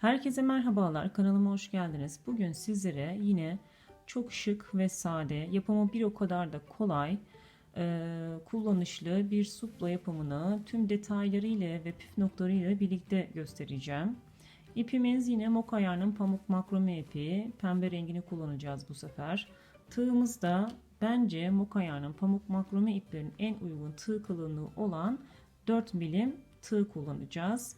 Herkese merhabalar, kanalıma hoş geldiniz. Bugün sizlere yine çok şık ve sade, yapımı bir o kadar da kolay, e, kullanışlı bir supla yapımını tüm detaylarıyla ve püf noktalarıyla birlikte göstereceğim. İpimiz yine Moka ayarının pamuk makrome ipi, pembe rengini kullanacağız bu sefer. Tığımız da bence Moka ayarının pamuk makrome iplerinin en uygun tığ kalınlığı olan 4 milim tığ kullanacağız.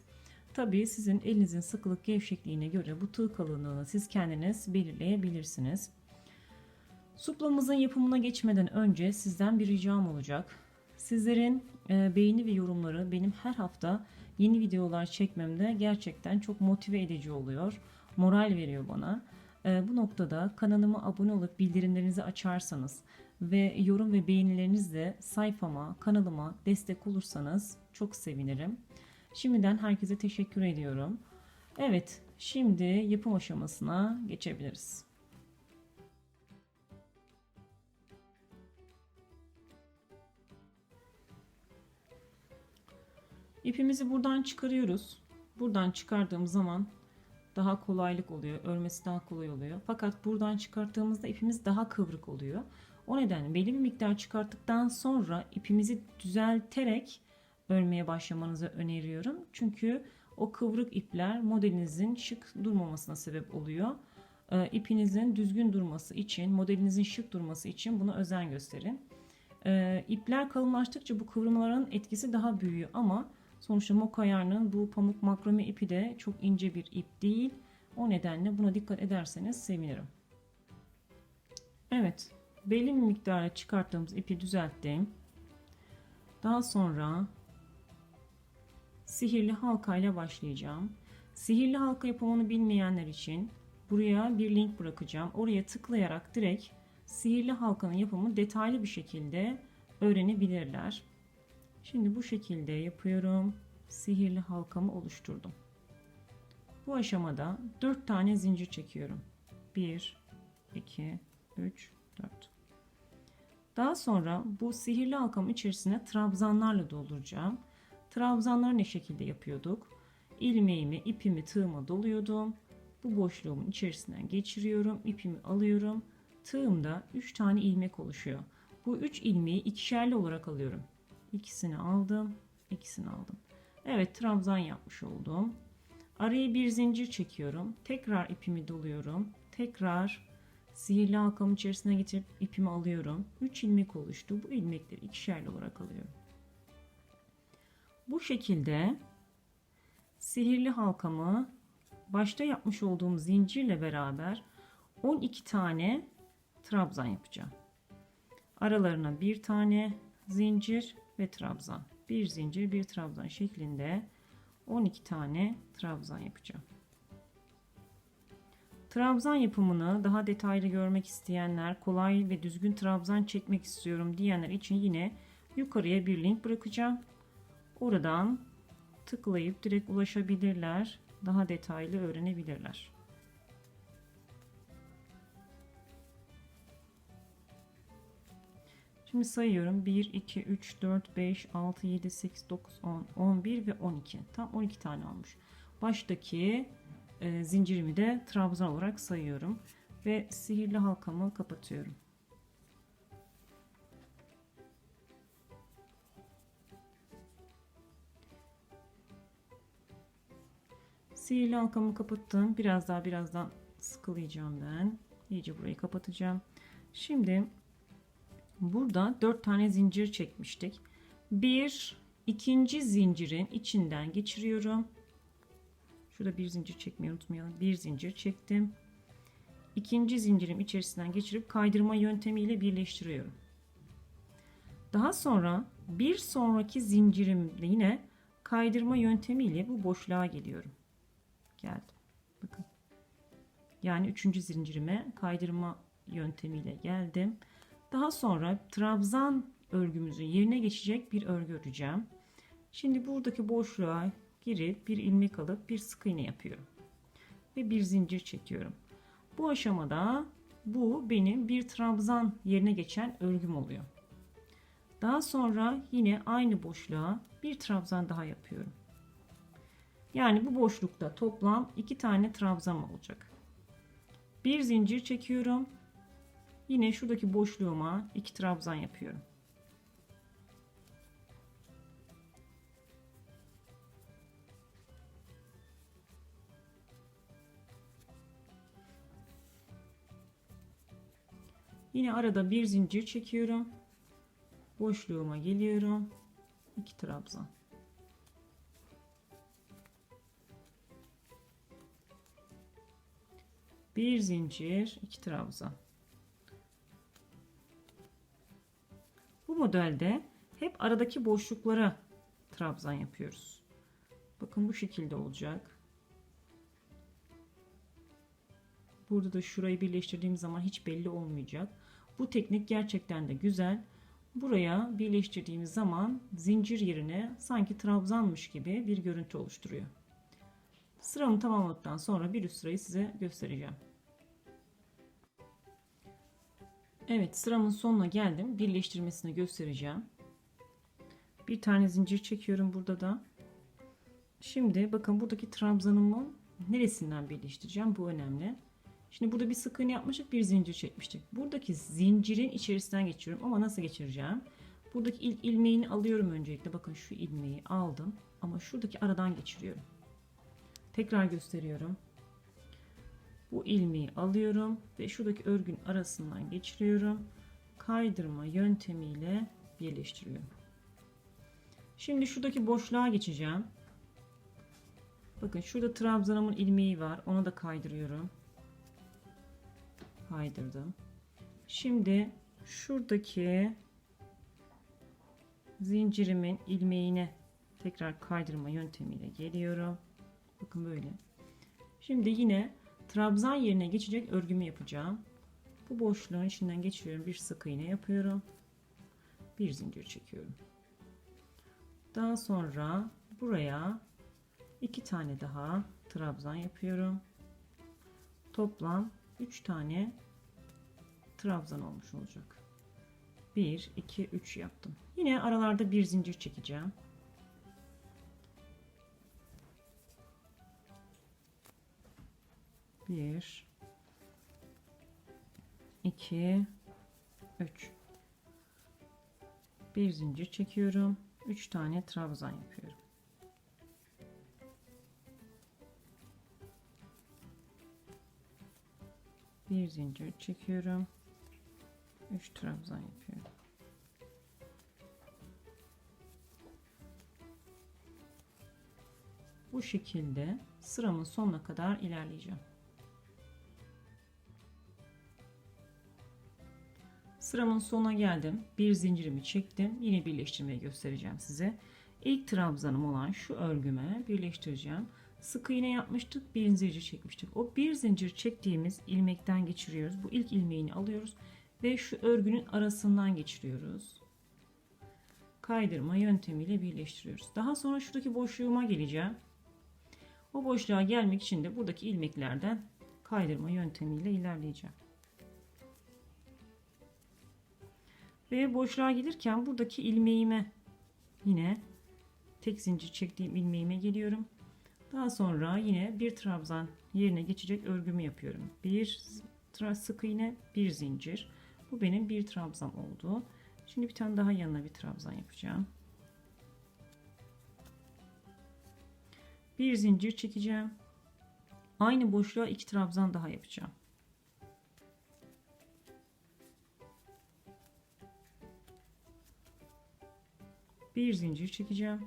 Tabii sizin elinizin sıkılık gevşekliğine göre bu tığ kalınlığını siz kendiniz belirleyebilirsiniz. Suplamızın yapımına geçmeden önce sizden bir ricam olacak. Sizlerin e, beğeni ve yorumları benim her hafta yeni videolar çekmemde gerçekten çok motive edici oluyor. Moral veriyor bana. E, bu noktada kanalıma abone olup bildirimlerinizi açarsanız ve yorum ve beğenilerinizle sayfama, kanalıma destek olursanız çok sevinirim. Şimdiden herkese teşekkür ediyorum. Evet, şimdi yapım aşamasına geçebiliriz. İpimizi buradan çıkarıyoruz. Buradan çıkardığım zaman daha kolaylık oluyor. Örmesi daha kolay oluyor. Fakat buradan çıkarttığımızda ipimiz daha kıvrık oluyor. O nedenle belli bir miktar çıkarttıktan sonra ipimizi düzelterek örmeye başlamanızı öneriyorum. Çünkü o kıvrık ipler modelinizin şık durmamasına sebep oluyor. Ee, ipinizin düzgün durması için, modelinizin şık durması için buna özen gösterin. Ee, ipler kalınlaştıkça bu kıvrımların etkisi daha büyüyor ama sonuçta moka ayarının bu pamuk makrome ipi de çok ince bir ip değil. O nedenle buna dikkat ederseniz sevinirim. Evet, belli bir miktarda çıkarttığımız ipi düzelttim. Daha sonra sihirli halka ile başlayacağım. Sihirli halka yapımını bilmeyenler için buraya bir link bırakacağım. Oraya tıklayarak direkt sihirli halkanın yapımı detaylı bir şekilde öğrenebilirler. Şimdi bu şekilde yapıyorum. Sihirli halkamı oluşturdum. Bu aşamada 4 tane zincir çekiyorum. 1 2 3 4 Daha sonra bu sihirli halkamın içerisine trabzanlarla dolduracağım. Trabzanları ne şekilde yapıyorduk? İlmeğimi, ipimi, tığıma doluyordum. Bu boşluğumun içerisinden geçiriyorum. ipimi alıyorum. Tığımda 3 tane ilmek oluşuyor. Bu 3 ilmeği ikişerli olarak alıyorum. İkisini aldım, ikisini aldım. Evet, trabzan yapmış oldum. Araya bir zincir çekiyorum. Tekrar ipimi doluyorum. Tekrar sihirli halkamın içerisine getirip ipimi alıyorum. 3 ilmek oluştu. Bu ilmekleri ikişerli olarak alıyorum. Bu şekilde sihirli halkamı başta yapmış olduğum zincirle beraber 12 tane trabzan yapacağım. Aralarına bir tane zincir ve trabzan. Bir zincir bir trabzan şeklinde 12 tane trabzan yapacağım. Trabzan yapımını daha detaylı görmek isteyenler, kolay ve düzgün trabzan çekmek istiyorum diyenler için yine yukarıya bir link bırakacağım. Oradan tıklayıp direkt ulaşabilirler. Daha detaylı öğrenebilirler. Şimdi sayıyorum. 1, 2, 3, 4, 5, 6, 7, 8, 9, 10, 11 ve 12. Tam 12 tane olmuş. Baştaki e, zincirimi de trabzan olarak sayıyorum. Ve sihirli halkamı kapatıyorum. Sihirli halkamı kapattım. Biraz daha birazdan sıkılayacağım ben. İyice burayı kapatacağım. Şimdi burada 4 tane zincir çekmiştik. Bir ikinci zincirin içinden geçiriyorum. Şurada bir zincir çekmeyi unutmayalım. Bir zincir çektim. İkinci zincirim içerisinden geçirip kaydırma yöntemiyle birleştiriyorum. Daha sonra bir sonraki zincirimle yine kaydırma yöntemiyle bu boşluğa geliyorum geldim. Bakın. Yani üçüncü zincirime kaydırma yöntemiyle geldim. Daha sonra trabzan örgümüzün yerine geçecek bir örgü öreceğim. Şimdi buradaki boşluğa girip bir ilmek alıp bir sık iğne yapıyorum. Ve bir zincir çekiyorum. Bu aşamada bu benim bir trabzan yerine geçen örgüm oluyor. Daha sonra yine aynı boşluğa bir trabzan daha yapıyorum. Yani bu boşlukta toplam iki tane trabzan olacak. Bir zincir çekiyorum. Yine şuradaki boşluğuma iki trabzan yapıyorum. Yine arada bir zincir çekiyorum. Boşluğuma geliyorum. 2 trabzan. Bir zincir, iki trabzan. Bu modelde hep aradaki boşluklara trabzan yapıyoruz. Bakın bu şekilde olacak. Burada da şurayı birleştirdiğim zaman hiç belli olmayacak. Bu teknik gerçekten de güzel. Buraya birleştirdiğimiz zaman zincir yerine sanki trabzanmış gibi bir görüntü oluşturuyor. Sıramı tamamladıktan sonra bir üst sırayı size göstereceğim. Evet sıramın sonuna geldim. Birleştirmesini göstereceğim. Bir tane zincir çekiyorum burada da. Şimdi bakın buradaki trabzanımın neresinden birleştireceğim bu önemli. Şimdi burada bir sık iğne yapmıştık, bir zincir çekmiştik. Buradaki zincirin içerisinden geçiyorum ama nasıl geçireceğim? Buradaki ilk ilmeğini alıyorum öncelikle. Bakın şu ilmeği aldım ama şuradaki aradan geçiriyorum. Tekrar gösteriyorum. Bu ilmeği alıyorum ve şuradaki örgün arasından geçiriyorum. Kaydırma yöntemiyle birleştiriyorum. Şimdi şuradaki boşluğa geçeceğim. Bakın şurada trabzanımın ilmeği var. Onu da kaydırıyorum kaydırdım. Şimdi şuradaki zincirimin ilmeğine tekrar kaydırma yöntemiyle geliyorum. Bakın böyle. Şimdi yine trabzan yerine geçecek örgümü yapacağım. Bu boşluğun içinden geçiyorum. Bir sık iğne yapıyorum. Bir zincir çekiyorum. Daha sonra buraya iki tane daha trabzan yapıyorum. Toplam 3 tane trabzan olmuş olacak. 1 2 3 yaptım. Yine aralarda bir zincir çekeceğim. Bir, iki, üç. Bir zincir çekiyorum. Üç tane trabzan yapıyorum. bir zincir çekiyorum 3 trabzan yapıyorum bu şekilde sıramın sonuna kadar ilerleyeceğim sıramın sonuna geldim. Bir zincirimi çektim. Yine birleştirmeyi göstereceğim size. İlk trabzanım olan şu örgüme birleştireceğim. Sık iğne yapmıştık bir zincir çekmiştik. O bir zincir çektiğimiz ilmekten geçiriyoruz. Bu ilk ilmeğini alıyoruz ve şu örgünün arasından geçiriyoruz. Kaydırma yöntemiyle birleştiriyoruz. Daha sonra şuradaki boşluğuma geleceğim. O boşluğa gelmek için de buradaki ilmeklerden kaydırma yöntemiyle ilerleyeceğim ve boşluğa gelirken buradaki ilmeğime yine tek zincir çektiğim ilmeğime geliyorum daha sonra yine bir trabzan yerine geçecek örgümü yapıyorum. Bir sık iğne, bir zincir. Bu benim bir trabzan oldu. Şimdi bir tane daha yanına bir trabzan yapacağım. Bir zincir çekeceğim. Aynı boşluğa iki trabzan daha yapacağım. Bir zincir çekeceğim.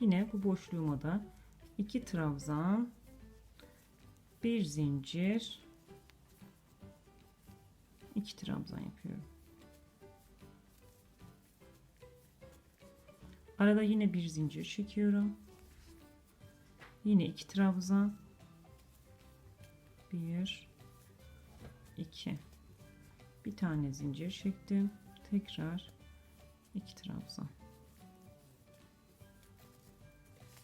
Yine bu boşluğuma da 2 trabzan bir zincir 2 trabzan yapıyorum. Arada yine bir zincir çekiyorum. Yine 2 trabzan 1 2 bir tane zincir çektim. Tekrar 2 trabzan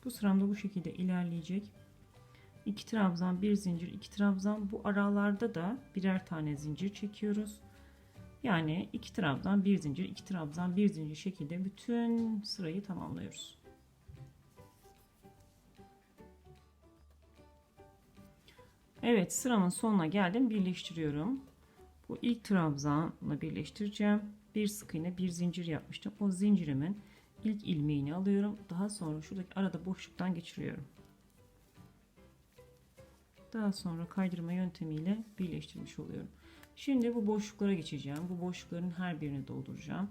bu sıramda bu şekilde ilerleyecek. 2 trabzan, bir zincir, 2 trabzan. Bu aralarda da birer tane zincir çekiyoruz. Yani 2 trabzan, bir zincir, 2 trabzan, bir zincir şekilde bütün sırayı tamamlıyoruz. Evet sıramın sonuna geldim. Birleştiriyorum. Bu ilk trabzanla birleştireceğim. Bir sık iğne bir zincir yapmıştım. O zincirimin ilk ilmeğini alıyorum. Daha sonra şuradaki arada boşluktan geçiriyorum. Daha sonra kaydırma yöntemiyle birleştirmiş oluyorum. Şimdi bu boşluklara geçeceğim. Bu boşlukların her birini dolduracağım.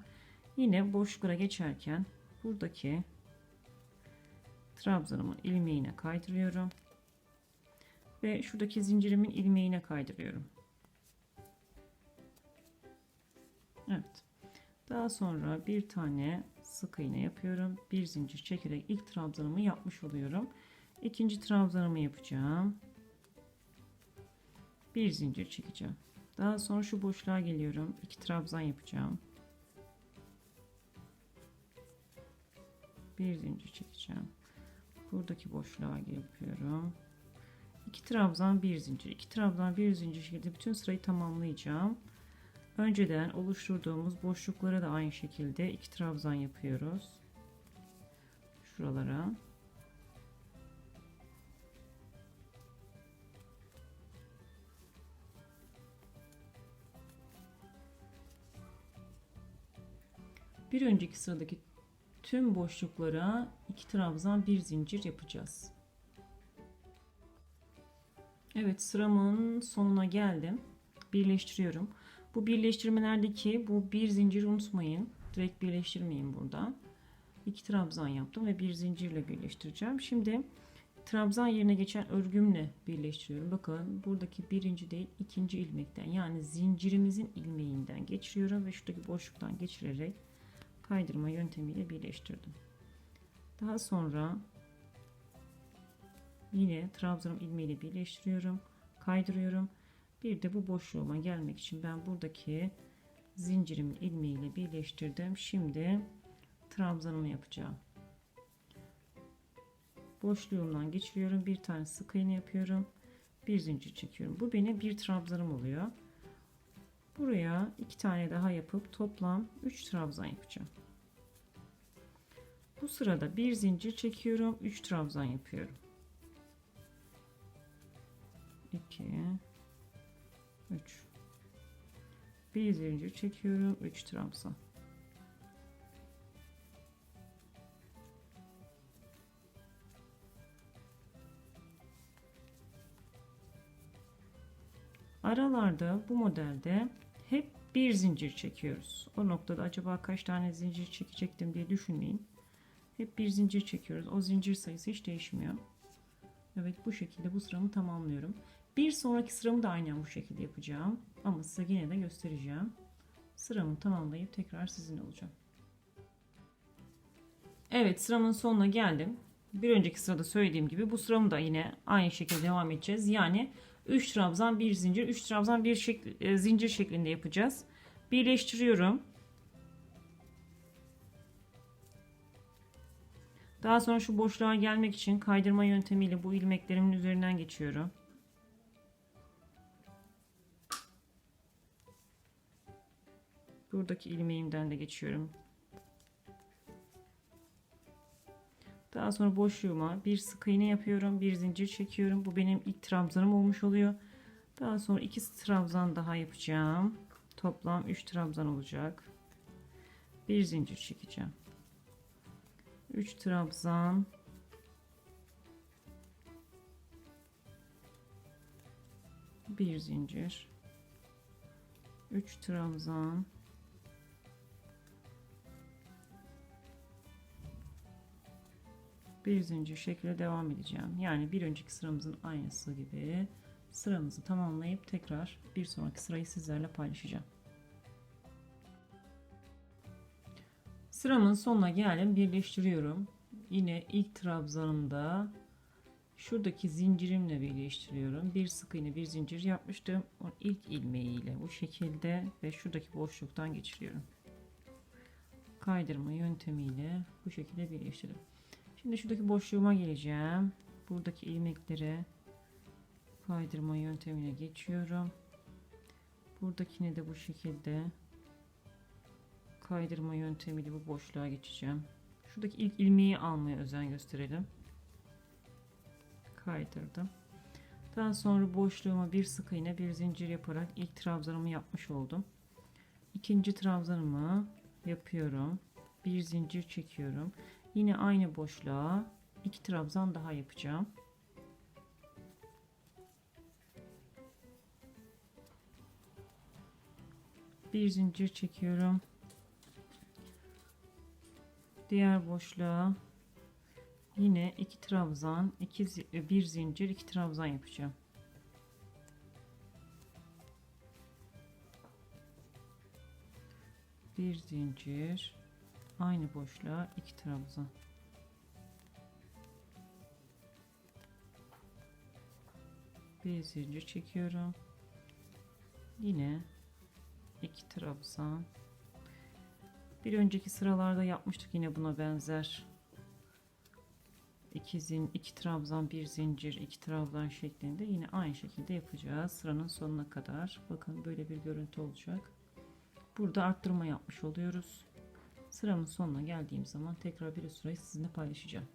Yine boşluklara geçerken buradaki trabzanımın ilmeğine kaydırıyorum. Ve şuradaki zincirimin ilmeğine kaydırıyorum. Evet. Daha sonra bir tane sık iğne yapıyorum. Bir zincir çekerek ilk trabzanımı yapmış oluyorum. İkinci trabzanımı yapacağım. Bir zincir çekeceğim. Daha sonra şu boşluğa geliyorum. İki trabzan yapacağım. Bir zincir çekeceğim. Buradaki boşluğa yapıyorum. İki trabzan bir zincir. iki trabzan bir zincir şekilde bütün sırayı tamamlayacağım. Önceden oluşturduğumuz boşluklara da aynı şekilde iki trabzan yapıyoruz. Şuralara. Bir önceki sıradaki tüm boşluklara iki trabzan bir zincir yapacağız. Evet sıramın sonuna geldim. Birleştiriyorum. Bu birleştirmelerdeki bu bir zincir unutmayın. Direkt birleştirmeyin burada. İki trabzan yaptım ve bir zincirle birleştireceğim. Şimdi trabzan yerine geçen örgümle birleştiriyorum. Bakın buradaki birinci değil ikinci ilmekten yani zincirimizin ilmeğinden geçiriyorum ve şuradaki boşluktan geçirerek kaydırma yöntemiyle birleştirdim. Daha sonra yine trabzanım ilmeğiyle birleştiriyorum. Kaydırıyorum. Bir de bu boşluğuma gelmek için ben buradaki zincirimin ilmeğiyle birleştirdim. Şimdi trabzanımı yapacağım. Boşluğumdan geçiriyorum. Bir tane sık iğne yapıyorum. Bir zincir çekiyorum. Bu benim bir trabzanım oluyor. Buraya iki tane daha yapıp toplam 3 trabzan yapacağım. Bu sırada bir zincir çekiyorum. 3 trabzan yapıyorum. 2 3 bir zincir çekiyorum. 3 trabzan. Aralarda bu modelde hep bir zincir çekiyoruz. O noktada acaba kaç tane zincir çekecektim diye düşünmeyin. Hep bir zincir çekiyoruz. O zincir sayısı hiç değişmiyor. Evet bu şekilde bu sıramı tamamlıyorum bir sonraki sıramı da aynen bu şekilde yapacağım. Ama size yine de göstereceğim. Sıramı tamamlayıp tekrar sizinle olacağım. Evet sıramın sonuna geldim. Bir önceki sırada söylediğim gibi bu sıramı da yine aynı şekilde devam edeceğiz. Yani 3 trabzan 1 zincir 3 trabzan 1 şekli, e, zincir şeklinde yapacağız. Birleştiriyorum. Daha sonra şu boşluğa gelmek için kaydırma yöntemiyle bu ilmeklerimin üzerinden geçiyorum. Buradaki ilmeğimden de geçiyorum. Daha sonra boşluğuma bir sık iğne yapıyorum. Bir zincir çekiyorum. Bu benim ilk trabzanım olmuş oluyor. Daha sonra iki trabzan daha yapacağım. Toplam 3 trabzan olacak. Bir zincir çekeceğim. 3 trabzan. Bir zincir. 3 trabzan. Bir zincir şekilde devam edeceğim. Yani bir önceki sıramızın aynısı gibi sıramızı tamamlayıp tekrar bir sonraki sırayı sizlerle paylaşacağım. Sıramın sonuna geldim. Birleştiriyorum. Yine ilk trabzanımda şuradaki zincirimle birleştiriyorum. Bir sık iğne bir zincir yapmıştım. O ilk ilmeğiyle bu şekilde ve şuradaki boşluktan geçiriyorum. Kaydırma yöntemiyle bu şekilde birleştirdim. Şimdi şuradaki boşluğuma geleceğim. Buradaki ilmekleri kaydırma yöntemine geçiyorum. Buradakini de bu şekilde kaydırma yöntemiyle bu boşluğa geçeceğim. Şuradaki ilk ilmeği almaya özen gösterelim. Kaydırdım. Daha sonra boşluğuma bir sık iğne bir zincir yaparak ilk trabzanımı yapmış oldum. İkinci trabzanımı yapıyorum. Bir zincir çekiyorum. Yine aynı boşluğa iki trabzan daha yapacağım. Bir zincir çekiyorum. Diğer boşluğa yine iki trabzan, iki zi- bir zincir, iki trabzan yapacağım. Bir zincir, aynı boşluğa iki trabzan. Bir zincir çekiyorum. Yine iki trabzan. Bir önceki sıralarda yapmıştık yine buna benzer. İki, zin, iki trabzan, bir zincir, iki trabzan şeklinde yine aynı şekilde yapacağız. Sıranın sonuna kadar. Bakın böyle bir görüntü olacak. Burada arttırma yapmış oluyoruz. Sıramın sonuna geldiğim zaman tekrar bir sırayı sizinle paylaşacağım.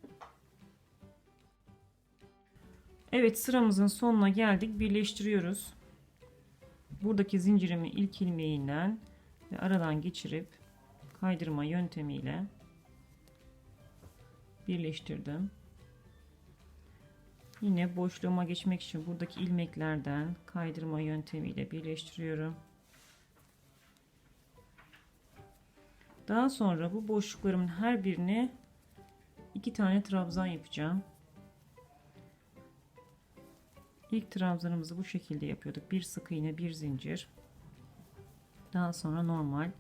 Evet sıramızın sonuna geldik. Birleştiriyoruz. Buradaki zincirimi ilk ilmeğinden ve aradan geçirip kaydırma yöntemiyle birleştirdim. Yine boşluğuma geçmek için buradaki ilmeklerden kaydırma yöntemiyle birleştiriyorum. Daha sonra bu boşluklarımın her birine iki tane trabzan yapacağım. İlk trabzanımızı bu şekilde yapıyorduk. Bir sık iğne, bir zincir. Daha sonra normal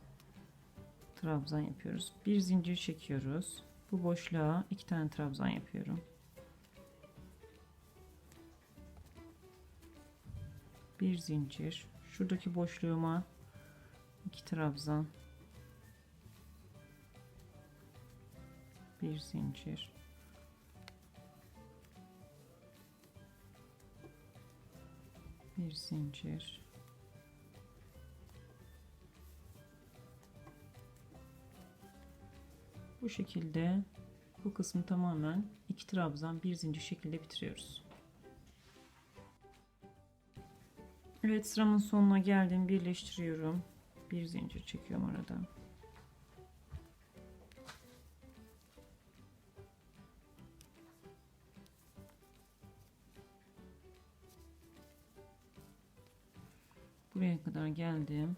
trabzan yapıyoruz. Bir zincir çekiyoruz. Bu boşluğa iki tane trabzan yapıyorum. Bir zincir. Şuradaki boşluğuma iki trabzan. Bir zincir. Bir zincir. Bu şekilde bu kısmı tamamen iki trabzan bir zincir şekilde bitiriyoruz. Evet sıramın sonuna geldim birleştiriyorum. Bir zincir çekiyorum arada. Buraya kadar geldim.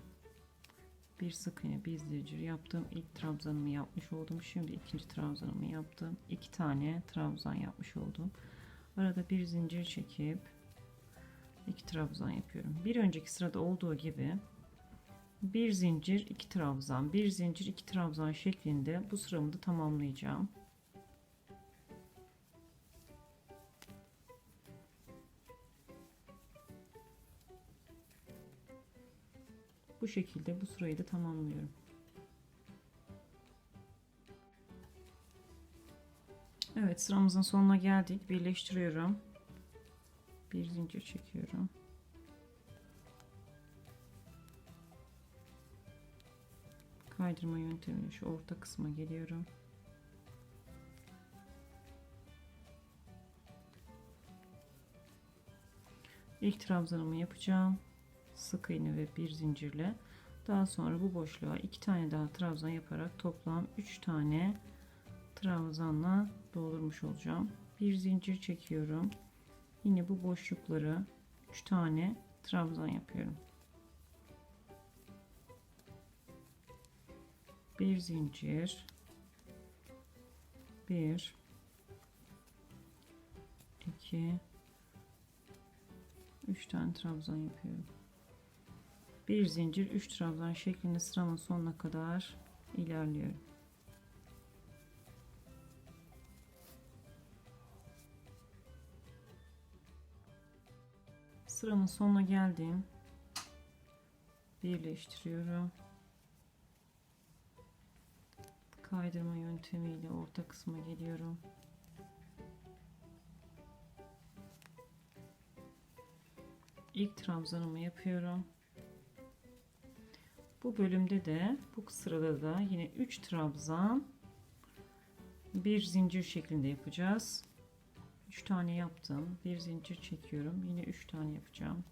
Bir sık iğne bir zincir yaptım. İlk trabzanımı yapmış oldum. Şimdi ikinci trabzanımı yaptım. İki tane trabzan yapmış oldum. Arada bir zincir çekip iki trabzan yapıyorum. Bir önceki sırada olduğu gibi bir zincir iki trabzan bir zincir iki trabzan şeklinde bu sıramı da tamamlayacağım. Bu şekilde bu sırayı da tamamlıyorum. Evet sıramızın sonuna geldik. Birleştiriyorum. Bir zincir çekiyorum. Kaydırma yöntemiyle şu orta kısma geliyorum. İlk trabzanımı yapacağım sık iğne ve bir zincirle. Daha sonra bu boşluğa iki tane daha trabzan yaparak toplam 3 tane trabzanla doldurmuş olacağım. Bir zincir çekiyorum. Yine bu boşlukları 3 tane trabzan yapıyorum. Bir zincir. Bir. İki. Üç tane trabzan yapıyorum bir zincir 3 trabzan şeklinde sıramın sonuna kadar ilerliyorum. Sıramın sonuna geldim. Birleştiriyorum. Kaydırma yöntemiyle orta kısma geliyorum. İlk trabzanımı yapıyorum. Bu bölümde de bu sırada da yine 3 trabzan bir zincir şeklinde yapacağız. 3 tane yaptım. Bir zincir çekiyorum. Yine 3 tane yapacağım.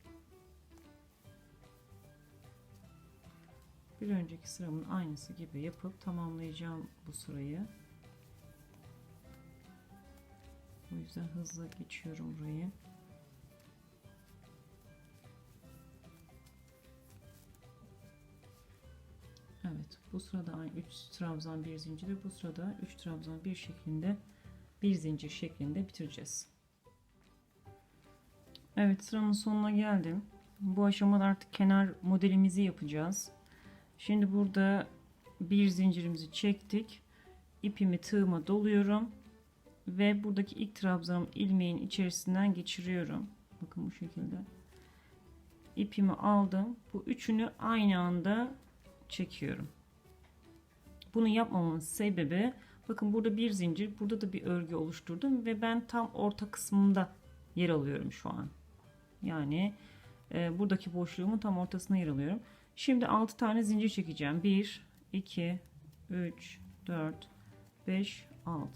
Bir önceki sıramın aynısı gibi yapıp tamamlayacağım bu sırayı. O yüzden hızlı geçiyorum burayı. Evet bu sırada aynı 3 trabzan bir zincir bu sırada 3 trabzan bir şeklinde bir zincir şeklinde bitireceğiz. Evet sıramın sonuna geldim. Bu aşamada artık kenar modelimizi yapacağız. Şimdi burada bir zincirimizi çektik. İpimi tığıma doluyorum ve buradaki ilk trabzanım ilmeğin içerisinden geçiriyorum. Bakın bu şekilde. İpimi aldım. Bu üçünü aynı anda çekiyorum. Bunu yapmamamın sebebi bakın burada bir zincir, burada da bir örgü oluşturdum ve ben tam orta kısmında yer alıyorum şu an. Yani e, buradaki boşluğumun tam ortasına yer alıyorum. Şimdi 6 tane zincir çekeceğim. 1 2 3 4 5 6.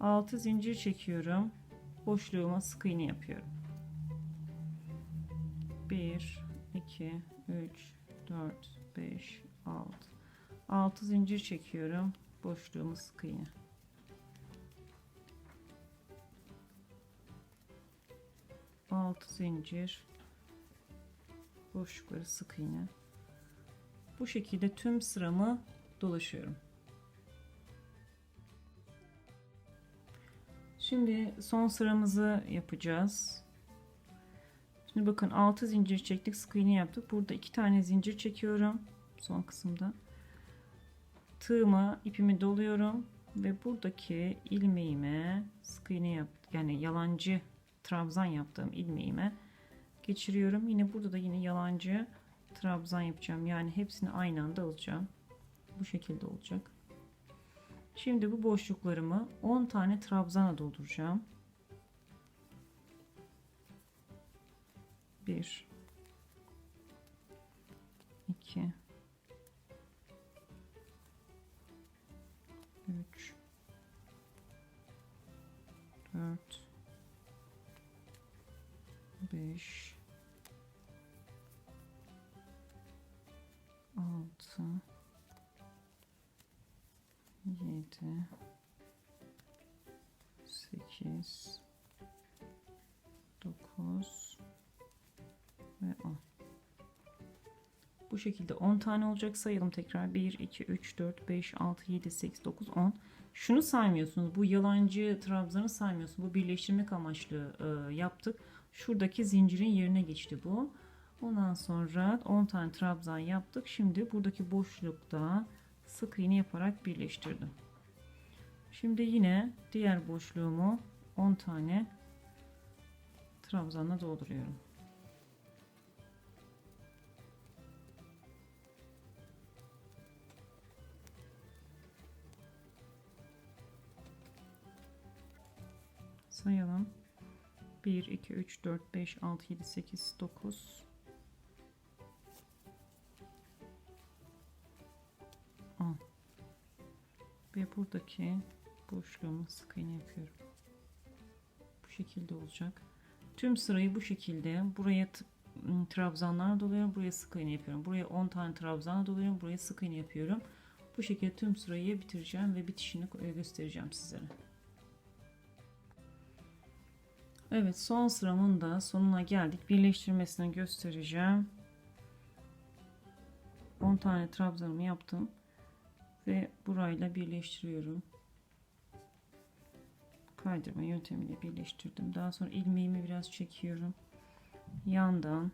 6 zincir çekiyorum. Boşluğuma sık iğne yapıyorum. 1 2 3 4 5 6 6 zincir çekiyorum. Boşluğumu sık iğne altı zincir. Boşlukları sık iğne bu şekilde tüm sıramı dolaşıyorum. Şimdi son sıramızı yapacağız. Şimdi bakın 6 zincir çektik sık iğne yaptık. Burada 2 tane zincir çekiyorum. Son kısımda. Tığıma ipimi doluyorum. Ve buradaki ilmeğime sık iğne yap yani yalancı trabzan yaptığım ilmeğime geçiriyorum. Yine burada da yine yalancı trabzan yapacağım. Yani hepsini aynı anda alacağım. Bu şekilde olacak. Şimdi bu boşluklarımı 10 tane trabzana dolduracağım. 1 3 4 5 6 7 8 9 ve 10. Bu şekilde 10 tane olacak sayalım tekrar. 1, 2, 3, 4, 5, 6, 7, 8, 9, 10. Şunu saymıyorsunuz. Bu yalancı trabzanı saymıyorsunuz. Bu birleştirmek amaçlı e, yaptık. Şuradaki zincirin yerine geçti bu. Ondan sonra 10 tane trabzan yaptık. Şimdi buradaki boşlukta sık iğne yaparak birleştirdim. Şimdi yine diğer boşluğumu 10 tane trabzanla dolduruyorum. Sayalım. 1, 2, 3, 4, 5, 6, 7, 8, 9, 10. Ve buradaki boşluğumu sık iğne yapıyorum. Bu şekilde olacak. Tüm sırayı bu şekilde buraya trabzanlar doluyorum. Buraya sık iğne yapıyorum. Buraya 10 tane trabzan doluyorum. Buraya sık iğne yapıyorum. Bu şekilde tüm sırayı bitireceğim ve bitişini göstereceğim sizlere. Evet son sıramın da sonuna geldik. Birleştirmesini göstereceğim. 10 tane trabzanımı yaptım. Ve burayla birleştiriyorum. Kaydırma yöntemiyle birleştirdim. Daha sonra ilmeğimi biraz çekiyorum. Yandan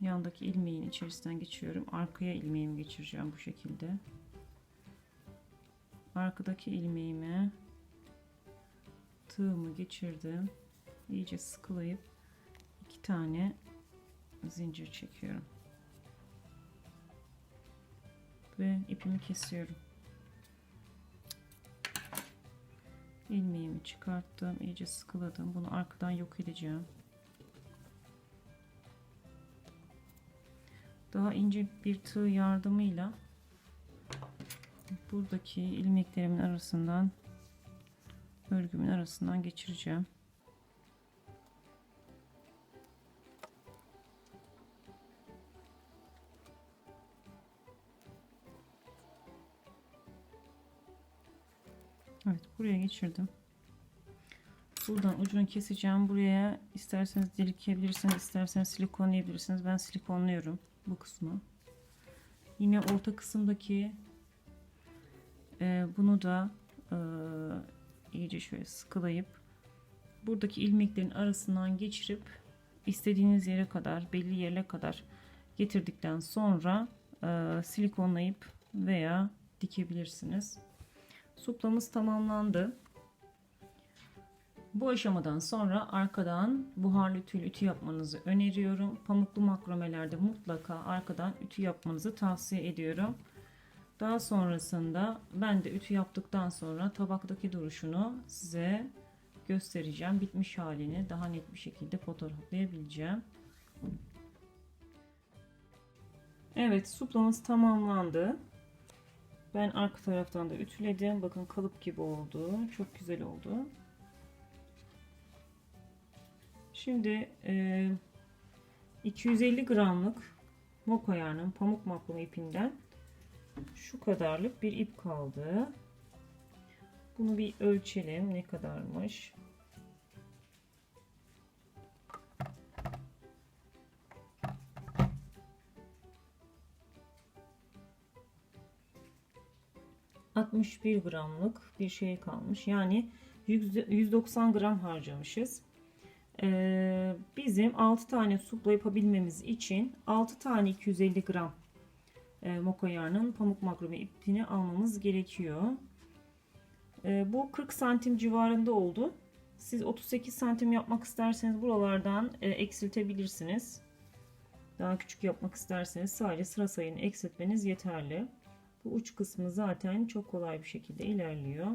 yandaki ilmeğin içerisinden geçiyorum. Arkaya ilmeğimi geçireceğim bu şekilde. Arkadaki ilmeğimi tığımı geçirdim. İyice sıkılayıp iki tane zincir çekiyorum. Ve ipimi kesiyorum. ilmeğimi çıkarttım. iyice sıkıladım. Bunu arkadan yok edeceğim. Daha ince bir tığ yardımıyla buradaki ilmeklerimin arasından örgümün arasından geçireceğim. Evet buraya geçirdim. Buradan ucunu keseceğim. Buraya isterseniz delikleyebilirsiniz, isterseniz silikonlayabilirsiniz. Ben silikonluyorum bu kısmı. Yine orta kısımdaki e, bunu da e, iyice şöyle sıkılayıp buradaki ilmeklerin arasından geçirip istediğiniz yere kadar belli yerine kadar getirdikten sonra e, silikonlayıp veya dikebilirsiniz. Suplamız tamamlandı. Bu aşamadan sonra arkadan buharlı tül ütü yapmanızı öneriyorum. Pamuklu makromelerde mutlaka arkadan ütü yapmanızı tavsiye ediyorum. Daha sonrasında ben de ütü yaptıktan sonra tabaktaki duruşunu size göstereceğim. Bitmiş halini daha net bir şekilde fotoğraflayabileceğim. Evet suplamız tamamlandı. Ben arka taraftan da ütüledim. Bakın kalıp gibi oldu. Çok güzel oldu. Şimdi e, 250 gramlık mok ayarının pamuk maklum ipinden şu kadarlık bir ip kaldı. Bunu bir ölçelim ne kadarmış. ...61 gramlık bir şey kalmış. Yani 190 gram harcamışız. Ee, bizim 6 tane supla yapabilmemiz için 6 tane 250 gram e, moka yarnın pamuk makrome ipini almamız gerekiyor. E, bu 40 santim civarında oldu. Siz 38 santim yapmak isterseniz buralardan e, eksiltebilirsiniz. Daha küçük yapmak isterseniz sadece sıra sayını eksiltmeniz yeterli. Bu uç kısmı zaten çok kolay bir şekilde ilerliyor.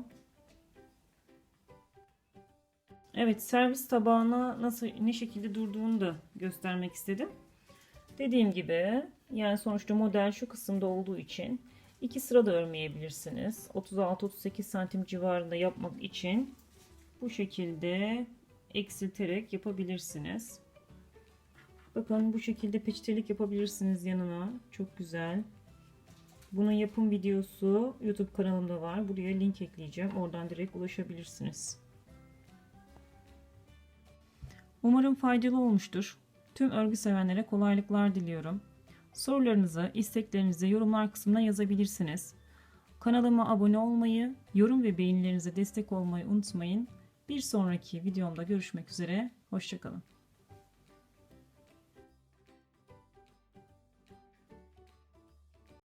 Evet servis tabağına nasıl ne şekilde durduğunu da göstermek istedim. Dediğim gibi yani sonuçta model şu kısımda olduğu için iki sıra da örmeyebilirsiniz. 36-38 santim civarında yapmak için bu şekilde eksilterek yapabilirsiniz. Bakın bu şekilde peçetelik yapabilirsiniz yanına. Çok güzel. Bunun yapım videosu YouTube kanalımda var. Buraya link ekleyeceğim. Oradan direkt ulaşabilirsiniz. Umarım faydalı olmuştur. Tüm örgü sevenlere kolaylıklar diliyorum. Sorularınızı, isteklerinizi yorumlar kısmına yazabilirsiniz. Kanalıma abone olmayı, yorum ve beğenilerinize destek olmayı unutmayın. Bir sonraki videomda görüşmek üzere. Hoşçakalın.